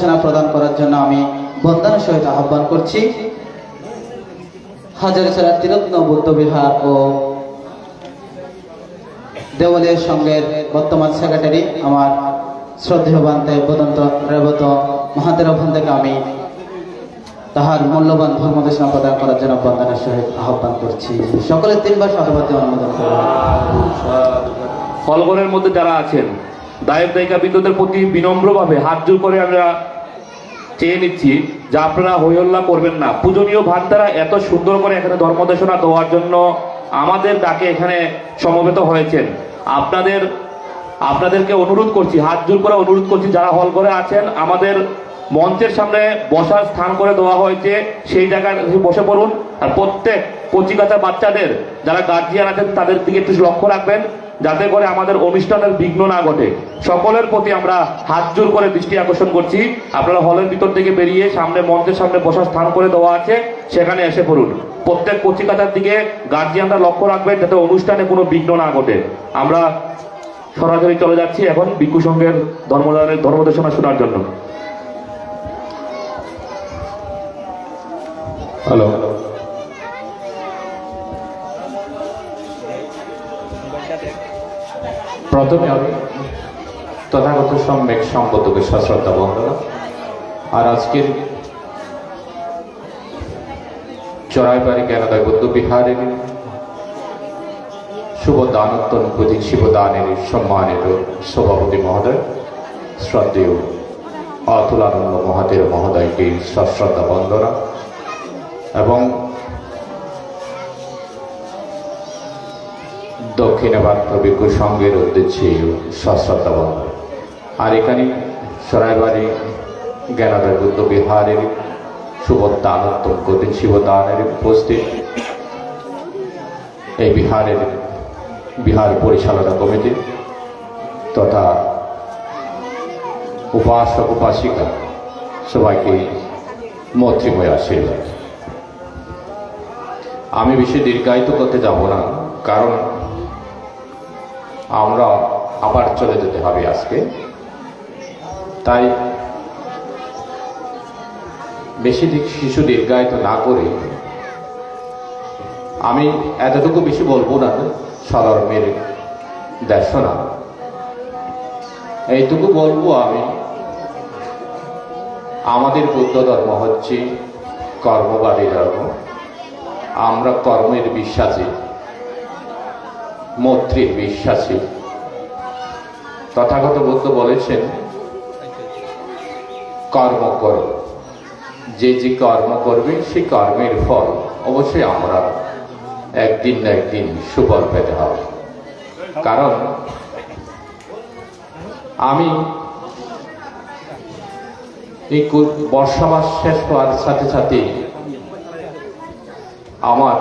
ধর্মদেশনা প্রদান করার জন্য আমি বন্দনার সহিত আহ্বান করছি। হাজারিছড়া ত্রিরত্ন বৌদ্ধ বিহার ও দেওয়ালিয়া সংঘের বর্তমান সেক্রেটারি আমার শ্রদ্ধেয় বান্তে বদন্ত রেবত মহাদেব থেকে আমি তাহার মূল্যবান ধর্মদেশনা প্রদান করার জন্য বন্দনার সহিত আহ্বান করছি। সকলের তিনবার সভাপতি অনুমোদন করবেন হলঘরের মধ্যে যারা আছেন দায়ক দায়িকা বিদ্যুতের প্রতি বিনম্রভাবে হাত জোর করে আমরা চেয়ে নিচ্ছি যে আপনারা হইহল্লা করবেন না। পূজনীয় ভান্তারা এত সুন্দর করে এখানে ধর্মদেশনা দেওয়ার জন্য আমাদের ডাকে এখানে সমবেত হয়েছেন। আপনাদের, আপনাদেরকে অনুরোধ করছি, হাত জোর করে অনুরোধ করছি, যারা হল করে আছেন, আমাদের মঞ্চের সামনে বসার স্থান করে দেওয়া হয়েছে। সেই জায়গায় বসে পড়ুন। আর প্রত্যেক কচিকাচা বাচ্চাদের, যারা গার্জিয়ান আছেন, তাদের দিকে একটু লক্ষ্য রাখবেন। যাতে করে আমাদের অনুষ্ঠানের বিঘ্ন না ঘটে। সকলের প্রতি আমরা হাত জোর করে দৃষ্টি আকর্ষণ করছি। আপনারা হলের ভিতর থেকে বেরিয়ে সামনে মঞ্চের সামনে বসার স্থান করে দেওয়া আছে, সেখানে এসে পড়ুন। প্রত্যেক কচিকাচার দিকে গার্জিয়ানরা লক্ষ্য রাখবেন যাতে অনুষ্ঠানে কোনো বিঘ্ন না ঘটে। আমরা সরাসরি চলে যাচ্ছি এখন ভিক্ষু সংঘের ধর্মদানের ধর্মদেশনা শোনার জন্য। হ্যালো প্রথমে আমি তথাগত সম্যক সম্পদকে সশ্রদ্ধা বন্দনা। আর আজকের চড়াইবাড়ি জ্ঞানোদয় বৌদ্ধ বিহারের শুভ দানোত্তন শিবদানের সম্মানিত সভাপতি মহোদয়, শ্রদ্ধেয় অতুলানন্দ মহাদেব মহোদয়কে সশ্রদ্ধা বন্দনা। এবং দক্ষিণাবাদ ভিক্ষু সংঘের উদ্দেশ্যে সশ্রদ্ধা বন্দনা আর এখানে সরাইবাড়ি জ্ঞানোদয় বুদ্ধ বিহারের সুভদ্দানোত্তম কঠিন শিবদানের উপস্থিত, এই বিহারের বিহার পরিচালনা কমিটি তথা উপাসক, উপাসিকা সবাইকে মৈত্রীময় আশীর্বাদ। আমি বেশি দীর্ঘায়িত করতে যাব না, কারণ আমরা আবার চলে যেতে হবে আজকে। তাই বেশি দিক শিশু দীর্ঘায়িত না করে আমি এতটুকু বেশি বলব না সদর্মের দর্শনা এইটুকু বলব আমি, আমাদের বুদ্ধ ধর্ম হচ্ছে কর্মবাদী ধর্ম। আমরা কর্মের বিশ্বাসী। মৈত্রীর বিশ্বাসী তথাগত বুদ্ধ বলেছেন, কর্ম করো। যে যে কর্ম করবে সেই কর্মের ফল অবশ্যই আমরা একদিন না একদিন সুফল পেতে হবে। কারণ, আমি এই বর্ষাবাস শেষ হওয়ার সাথে সাথে আমার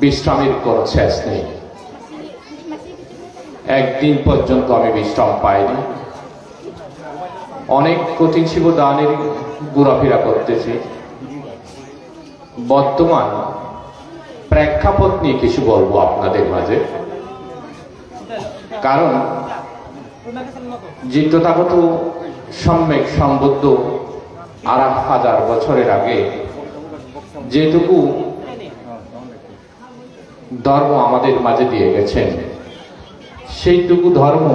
বিশ্রামের কোনো শেষ নেই। একদিন পর্যন্ত আমি বিশ্রাম পাইনি। অনেক কঠিন শিব দানের ঘোরাফেরা করতেছি। বর্তমান প্রেক্ষাপট নিয়ে কিছু বলব আপনাদের মাঝে। কারণ যে তথাগত সম্যক সম্বুদ্ধ আড়াই হাজার বছরের আগে যেটুকু ধর্ম আমাদের মাঝে দিয়ে গেছেন সেইটুকু ধর্ম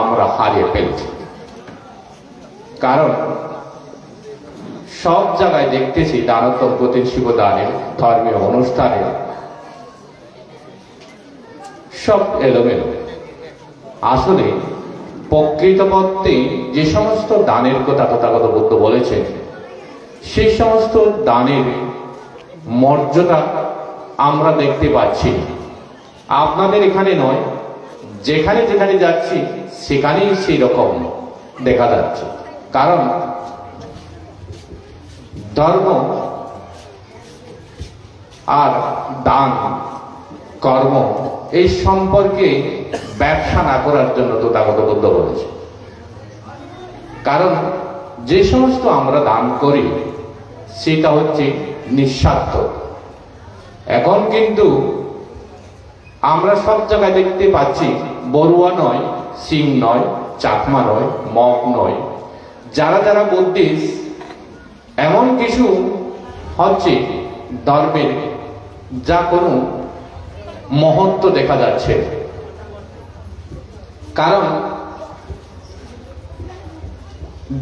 আমরা হারিয়ে ফেলছি। কারণ সব জায়গায় দেখতেছি প্রতি শিবদানে, ধর্মীয় অনুষ্ঠানে সব এলোমেলো। আসলে প্রকৃতপক্ষে যে সমস্ত দানের কথা তথাগত বুদ্ধ বলেছেন, সেই সমস্ত দানের মর্যাদা আমরা দেখতে পাচ্ছি। আপনাদের এখানে নয় যেখানে যেখানে যাচ্ছি, সেখানেই সেই রকম দেখা যাচ্ছে। কারণ ধর্ম আর দান, কর্ম, এই সম্পর্কে ব্যবসা না করার জন্য তথাগত বুদ্ধ বলেছে। কারণ যে সমস্ত আমরা দান করি, সেটা হচ্ছে নিঃস্বার্থ। এখন কিন্তু আমরা সব জায়গায় দেখতে পাচ্ছি বড়ুয়া নয়, সিং নয়, চাকমা নয়, মগ নয়। যারা যারা বুদ্ধিস্ট এমন কিছু হচ্ছে ধর্মের যা কোনো মহত্ব দেখা যাচ্ছে। কারণ,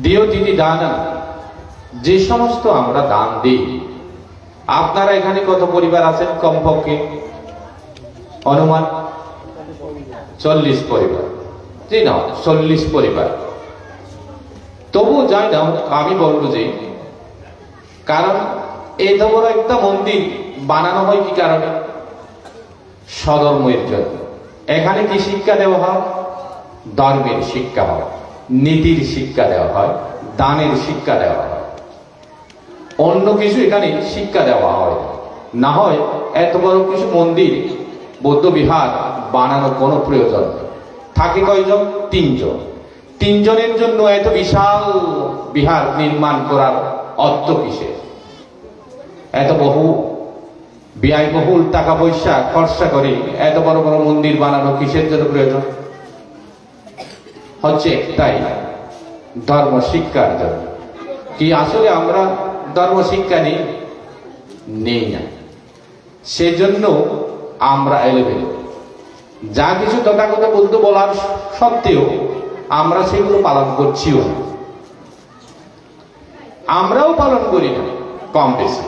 দিও দিদি দান যে সমস্ত আমরা দান দিই। আপনারা এখানে কত পরিবার আছেন কমপক্ষে? অনুমান? চল্লিশ পরিবার। জি না, চল্লিশ পরিবার। তবু যাই না, আমি বলব যে, কারণ এত বড় একটা মন্দির, বানানো হয় কি কারণে? সধর্মের জন্য। এখানে কি শিক্ষা দেওয়া হয়? ধর্মের শিক্ষা হয়, নীতির শিক্ষা দেওয়া হয়, দানের শিক্ষা দেওয়া হয়। অন্য কিছু এখানে শিক্ষা দেওয়া হয় না হয় এত বড় কিছু মন্দির বৌদ্ধ বিহার বানানোর কোনো প্রয়োজন নেই। থাকে কয়জন? তিনজন। তিনজনের জন্য এত বিশাল বিহার নির্মাণ করার অর্থ কিসের? এত বহু ব্যয়বহুল টাকা পয়সা খরচা করে এত বড় বড় মন্দির বানানো কিসের জন্য প্রয়োজন? হচ্ছে একটাই, ধর্ম শিক্ষার জন্য। কি আসলে আমরা ধর্ম শিক্ষা নেই? নেই না। সেজন্য আমরা এলেবেল। যা কিছু তথাগত বুদ্ধ বলার সত্ত্বেও আমরা সেগুলো পালন করছিও আমরাও পালন করি না কম বেশি।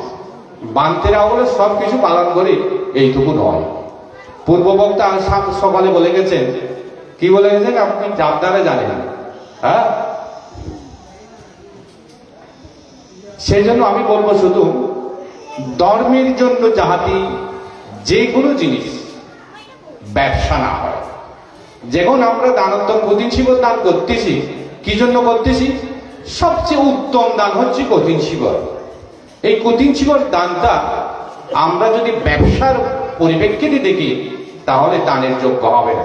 বান্তেরা বলে সব কিছু পালন করি, এইটুকু নয়। পূর্ব বক্তা সা- সকালে বলে গেছেন, কি বলে গেছেন আপনি জাবদারে জানেন হ্যাঁ? সেই জন্য আমি বলব শুধু, ধর্মের জন্য যাহাতে যে কোনো জিনিস ব্যবসা না হয়। যখন আমরা দানোত্তম কঠিন শিবর দান করতেছি, কি জন্য করতেছি? সবচেয়ে উত্তম দান হচ্ছে কঠিন শিবর এই কঠিন শিবর দানটা আমরা যদি ব্যবসার পরিপ্রেক্ষিতে দেখি, তাহলে দানের যোগ্য হবে না।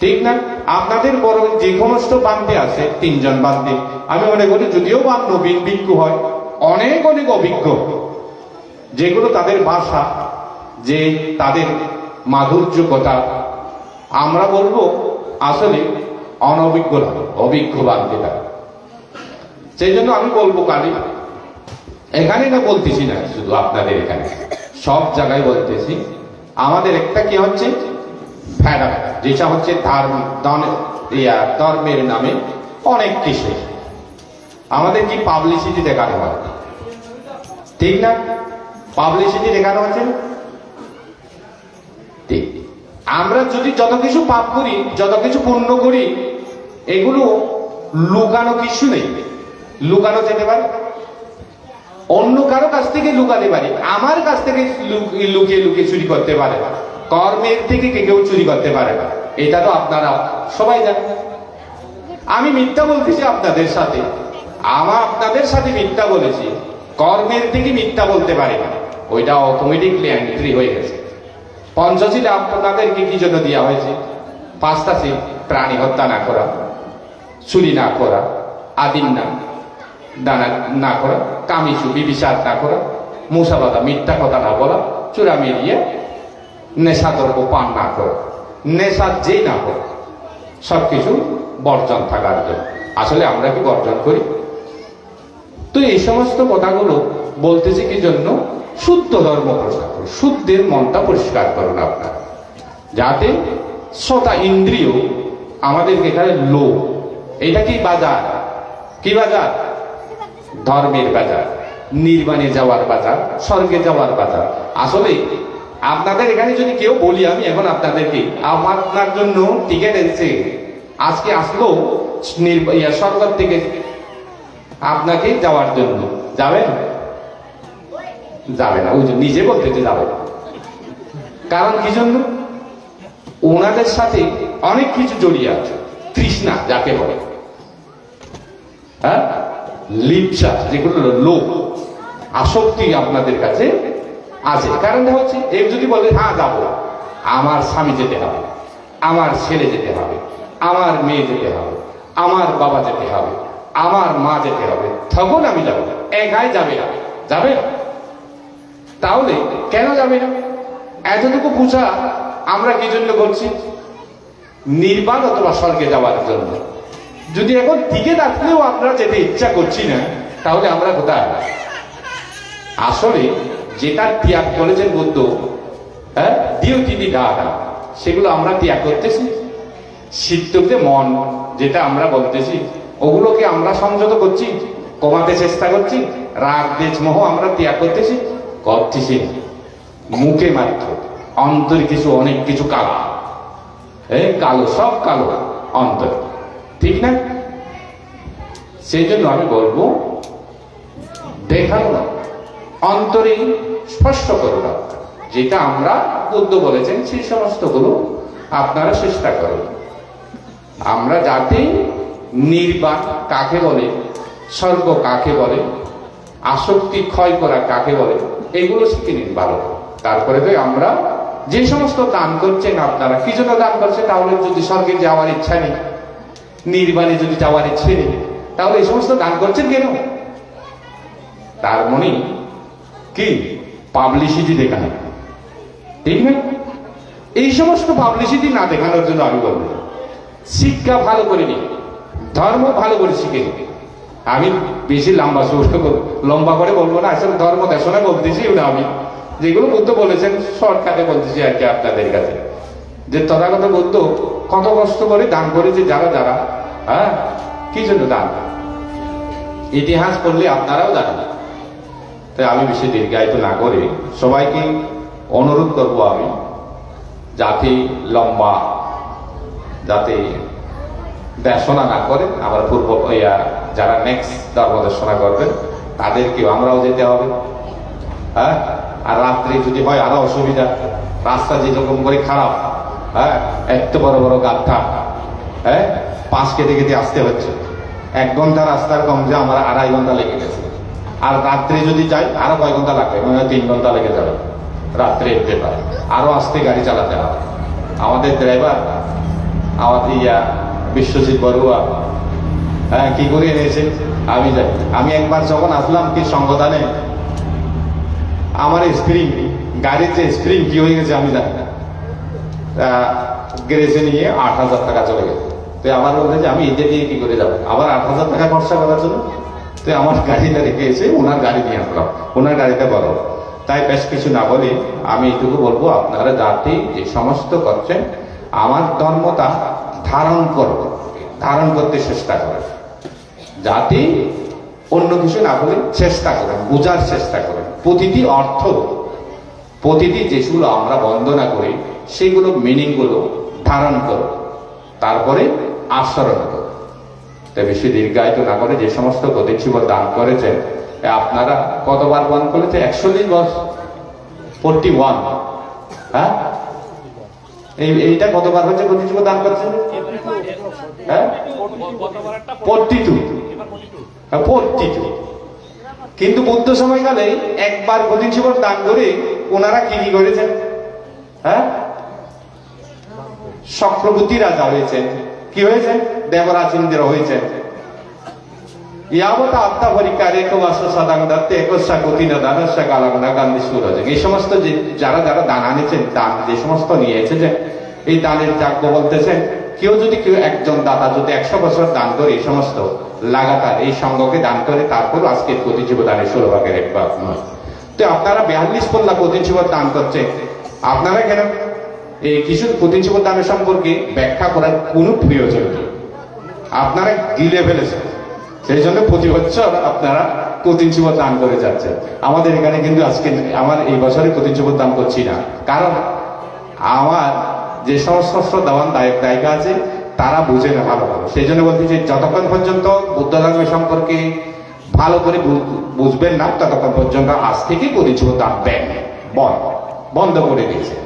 ঠিক না? আপনাদের বড় যে সমস্ত বান্ধে আছে, তিনজন বান্ধে আমি মনে করি যদিও বা নবীন ভিক্ষু হয়, অনেক অনেক অভিজ্ঞ। যেগুলো তাদের ভাষা যে তাদের মাধুর্য কথা আমরা বলব আসলে অনভিজ্ঞ না অভিজ্ঞ বান্ধবীরা সেই জন্য আমি বলব কালি এখানে না বলতেছি না শুধু আপনাদের এখানে সব জায়গায় বলতেছি। আমাদের একটা কি হচ্ছে? ভেড়া যেটা হচ্ছে ধর্ম ইয়া, ধর্মের নামে অনেক কিছু আমাদের কি পাবলিসিটি দেখানো হয় ঠিক না? পাবলিসিটি দেখানো? ঠিক। আমরা যদি যত কিছু পাপ করি, যত কিছু পুণ্য করি, এগুলো লুকানো কিছু নেই। লুকানো যেতে পারে। অন্য কারও কাছ থেকে লুকাতে পারি। আমার কাছ থেকে লুকিয়ে লুকিয়ে চুরি করতে পারে। কর্মের থেকে কে কেউ চুরি করতে পারে না। এটা তো আপনারা সবাই জানেন। আমি মিথ্যা বলতেছি আপনাদের সাথে। আমার আপনাদের সাথে মিথ্যা বলেছি। কর্মের থেকে মিথ্যা বলতে পারে না। ওইটা অটোমেটিকলি এন্ট্রি হয়ে গেছে। পঞ্চশীলে আপনাদেরকে কি জন্য দেওয়া হয়েছে? পাঁচটা শীল, প্রাণী হত্যা না করা, চুরি না করা, আদিম না, দানা না করা, কামিচু বিবিচার না করা, মুসাবাদা, মিথ্যা কথা না বলা চূড়া মিলিয়ে নেশা দ্রব্য পান না করা। নেশা যেই না করা সবকিছু বর্জন থাকার জন্য। আসলে আমরা কি বর্জন করি? তো এই সমস্ত কথাগুলো বলতেছি কি জন্য? শুদ্ধ ধর্ম প্রচার করুন শুদ্ধের মনটা পরিষ্কার করুন আপনার। যাতে শ্রোতা ইন্দ্রিয় আমাদের এখানে লো এটা কি বাজার? কি বাজার? ধর্মের বাজার। নির্বাণে যাওয়ার বাজার, স্বর্গে যাওয়ার বাজার। আসলে আপনাদের এখানে যদি কেউ বলি, আমি এখন আপনাদেরকে, আপনার জন্য টিকিট এসেছে আজকে আসলো সরকার থেকে আপনাকে যাওয়ার জন্য। যাবেন? যাবে না, ওই নিজে বলতে যাবে না। কারণ কি জন্য? ওনাদের সাথে অনেক কিছু জড়িয়ে আছে, তৃষ্ণা যাকে বলে। হ্যাঁ? লিপসা, যেগুলো লোভ, আসক্তি আপনাদের কাছে আছে। কারণ হচ্ছে এই যদি বলে হ্যাঁ যাব। আমার স্বামী যেতে হবে, আমার ছেলে যেতে হবে, আমার মেয়ে যেতে হবে, আমার বাবা যেতে হবে, আমার মা যেতে হবে, তখন আমি যাব একাই যাবে যাবে? না তাহলে কেন যাবে না? এতটুকু পূজা আমরা কি জন্য করছি নির্বাণ অথবা স্বর্গে যাওয়ার জন্য। যদি এখন টিকে থাকলেও আমরা যেতে ইচ্ছা করছি না, তাহলে আমরা কোথায়? আসলে যেটা ত্যাগ করেছেন বুদ্ধ হ্যাঁ দিও তিনি দাদা সেগুলো আমরা ত্যাগ করতেছি। সিদ্ধকে মন, যেটা আমরা বলতেছি, ওগুলোকে আমরা সংযত করছি, কমাতে চেষ্টা করছি, রাগ দেশ মোহ আমরা ত্যাগ করতেছি। করতেছি মুখে মাত্র, অন্তরে কিছু অনেক কিছু কালো। এই কালো, সব কালো অন্তর, ঠিক না? সেই জন্য আমি বলব দেখানো না অন্তরে স্পষ্ট করো না। যেটা আমরা বুদ্ধ বলেছেন, সেই সমস্তগুলো আপনারা চেষ্টা করুন আমরা যাতে নির্বাণ কাকে বলে স্বর্গ কাকে বলে আসক্তি ক্ষয় করা কাকে বলে? এগুলো শিখে নিন ভালো তারপরে তো আমরা যে সমস্ত দান করছেন আপনারা, কি জন্য দান করছেন? তাহলে যদি স্বর্গে যাওয়ার ইচ্ছা নেই, নির্বাণে যদি যাওয়ার ইচ্ছে নেই, তাহলে এই সমস্ত দান করছেন কেন? তার মনে কি? পাবলিসিটি দেখানো। ঠিক না? এই সমস্ত পাবলিসিটি না দেখানোর জন্য আমি বলব, শিক্ষা ভালো করে নি ধর্ম ভালো করে শিখে আমি বেশি লম্বা সুর লম্বা করে বলব না, আসলে ধর্ম দেশনে বলতেছি ওটা আমি, যেগুলো বুদ্ধ বলেছেন শর্টকাটে বলতেছি আর কি আপনাদের কাছে। যে তথাগত বুদ্ধ কত কষ্ট করে দান করেছে, যারা যারা হ্যাঁ? কি জন্য দান? ইতিহাস পড়লে আপনারাও জানেন তাই আমি বেশি দীর্ঘায়িত না করে সবাইকে অনুরোধ করব আমি যাতে লম্বা যাতে দেশনা না করে, আমার পূর্ব যারা নেক্সট ধর্ম দর্শনা করবেন তাদেরকেও আমরাও যেতে হবে। হ্যাঁ? আর রাত্রে যদি হয় আরও অসুবিধা। রাস্তা যেরকম করে খারাপ হ্যাঁ? এত বড় বড় গাদ্ধা হ্যাঁ? পাঁচ কেটে কেটে আসতে হচ্ছে। এক ঘণ্টা রাস্তার কম যে আমার আড়াই ঘণ্টা লেগে গেছে। আর রাত্রে যদি যাই, আরও কয় ঘণ্টা লাগবে মানে তিন ঘণ্টা লেগে যাবে। রাত্রে যেতে পারে আরও আস্তে গাড়ি চালাতে হবে। আমাদের ড্রাইভার আমাদের ইয়া, বিশ্বজিৎ বড়ুয়া হ্যাঁ কি করে এনেছে আমি জানি আমি একবার যখন আসলাম কি সংগঠনে, আমার স্প্রিং, গাড়ির যে স্প্রিং কি হয়ে গেছে আমি জানি না। গ্যারেজে নিয়ে আট হাজার টাকা চলে গেছে। তো আমার বলতে যে, আমি এটা দিয়ে কি করে যাব? আবার আট হাজার টাকা খরচা করার জন্য। তো আমার গাড়িটা রেখে এসে ওনার গাড়ি নিয়ে আসলাম। ওনার গাড়িটা বড়। তাই বেশ কিছু না বলে আমি এটুকু বলব, আপনারা যাতে যে সমস্ত করছেন, আমার ধর্মটা ধারণ করব ধারণ করতে চেষ্টা করেন। যাতে অন্য কিছু না বলে চেষ্টা করেন বোঝার চেষ্টা করেন। প্রতিটি অর্থ প্রতিটি যেগুলো আমরা বন্দনা করি সেগুলো মিনিংগুলো ধারণ করো তারপরে আচরণ করো তাই বেশি দীর্ঘায়িত না করে যে সমস্ত প্রতিচ্ছুব দান করেছেন আপনারা কতবার পান করেছে একচল্লিশ বছর। ফোরটি ওয়ান হ্যাঁ? এই এইটা কতবার হচ্ছে প্রতিচ্ছুব দান করেছেন? হ্যাঁ? ফোরটি টু ফোরটি টু কিন্তু বুদ্ধ সময়কালে একবার প্রতিচ্ছুব দান করে ওনারা কি কি করেছেন? হ্যাঁ? চক্রবর্তী রাজা হয়েছেন। কি হয়েছে দেবরাজ ইন্দ্র হয়েছেন। ইয়াবত আত্মা সদাং দত্তে একস্যা গান্ধী এই সমস্ত যে যারা যারা দান আনেছেন, দান যে সমস্ত নিয়ে এসেছেন, এই দানের যাজ্ঞ বলতেছেন, কেউ যদি কেউ একজন দাতা যদি একশো বছর দান করে এই সমস্ত লাগাতার এই সঙ্গকে দান করে তারপর আজকে প্রতিজীব দানের ষোলো ভাগের এক ভাগ তো আপনারা বিয়াল্লিশ পল্লা প্রতিজীব দান করছেন। আপনারা কেন? এই কিছু প্রতিজীব দানের সম্পর্কে ব্যাখ্যা করার কোনো প্রয়োজন নেই। আপনারা গিলে ফেলেছেন। সেই জন্য প্রতি বছর আপনারা প্রতিঞ্চিব দান করে যাচ্ছেন। আমাদের এখানে কিন্তু আজকে আমার এই বছরে প্রতিঞ্চিব দান করছি না। কারণ আমার যে সমস্ত দেওয়ান দায়ক দায়িকা আছে তারা বুঝে না ভালো ভালো। সেই জন্য বলতে যে যতক্ষণ পর্যন্ত বুদ্ধ ধর্মের সম্পর্কে ভালো করে বুঝবেন না ততক্ষণ পর্যন্ত আজ থেকে প্রতিঞ্চিব দান দেন। বন্ধ। করে দিয়েছে।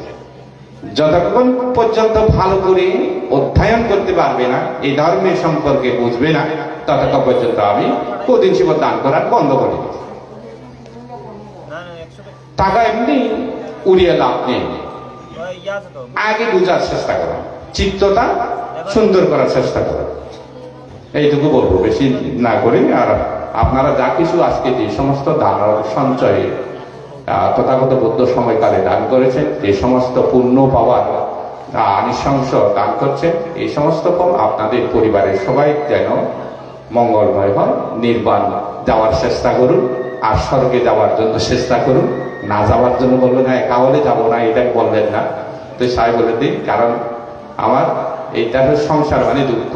যতক্ষণ পর্যন্ত ভালো করে অধ্যয়ন করতে পারবে না এই ধর্মের সম্পর্কে বুঝবে না ততক্ষণ পর্যন্ত আমি কদিন শিব দান করার বন্ধ করে দিই টাকা এমনি উড়িয়ে লাভ নেই। আগে বুঝার চেষ্টা করো। চিত্তটা সুন্দর করার চেষ্টা করো এইটুকু বলব বেশি না করে। আর আপনারা যা কিছু আজকে যে সমস্ত দান সঞ্চয়ে তথাগত বৌদ্ধ সময়কালে দান করেছেন যে সমস্ত পুণ্য পাওয়ার আহ, নৃশংস দান করছেন এই সমস্ত ফল আপনাদের পরিবারের সবাই যেন মঙ্গলময় হয় নির্বাণ যাওয়ার চেষ্টা করুন আর স্বর্গে যাওয়ার জন্য চেষ্টা করুন। না যাওয়ার জন্য বলবেন হ্যাঁ কাহলে যাব না এটা বলবেন না। তো সাহেব বলে দিন কারণ আমার এইটা হচ্ছে সংসার মানে দুঃখ।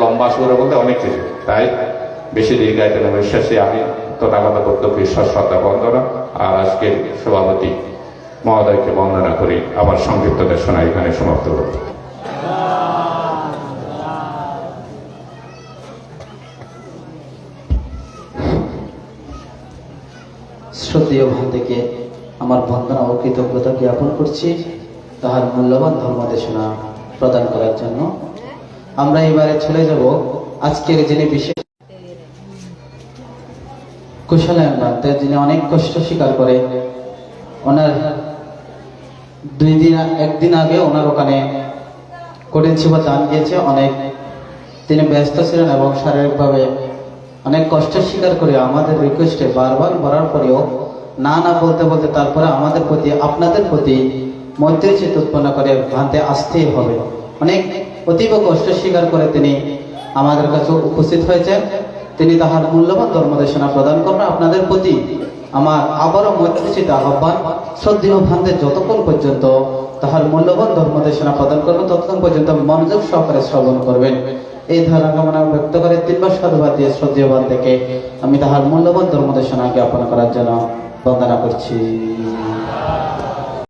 লম্বা সুরে বলতে অনেক কিছু। তাই বেশি দীর্ঘায়িত শেষে আমি তথাগত বদ্ধ বিশ্বাস শ্রদ্ধা, বন্দনা আর আজকের সভাপতি মহোদয়কে বন্দনা করি আবার সংক্ষিপ্ত দেশনা এখানে সমাপ্ত করব। শ্রদ্ধেয় ভান থেকে আমার বন্দনা ও কৃতজ্ঞতা জ্ঞাপন করছি। তাহার মূল্যবান ধর্মদেশনা প্রদান করার জন্য। আমরা এবারে চলে যাব আজকের যিনি বিশেষ কুশলায়ন বান্তে যিনি অনেক কষ্ট স্বীকার করে, ওনার দুই দিন, একদিন আগে ওনার ওখানে দান গিয়েছে অনেক তিনি ব্যস্ত ছিলেন এবং শারীরিকভাবে অনেক কষ্ট স্বীকার করে আমাদের রিকোয়েস্টে বারবার বলার পরেও না না বলতে বলতে তারপরে আমাদের প্রতি, আপনাদের প্রতি মৈত্রীচিত উৎপন্ন করে ভ্রান্তে আসতেই হবে। অনেক অতীব কষ্ট স্বীকার করে তিনি আমাদের কাছে উপস্থিত হয়েছেন। তিনি তাহার মূল্যবান ধর্মদেশনা প্রদান করবেন আপনাদের প্রতি আমার আবারও মৈত্রীচিত আহ্বান, শ্রদ্ধেয় ভান্তে যতক্ষণ পর্যন্ত তাহার মূল্যবান ধর্মদেশনা প্রদান করবেন ততক্ষণ পর্যন্ত মনোযোগ সহকারে শ্রবণ করবেন। এই ধারণা কামনা ব্যক্ত করে তিনবার সাধুবাদ দিয়ে শ্রদ্ধেয়বান থেকে আমি তাহার মূল্যবান ধর্মদেশনা জ্ঞাপন করার জন্য বন্দনা করছি।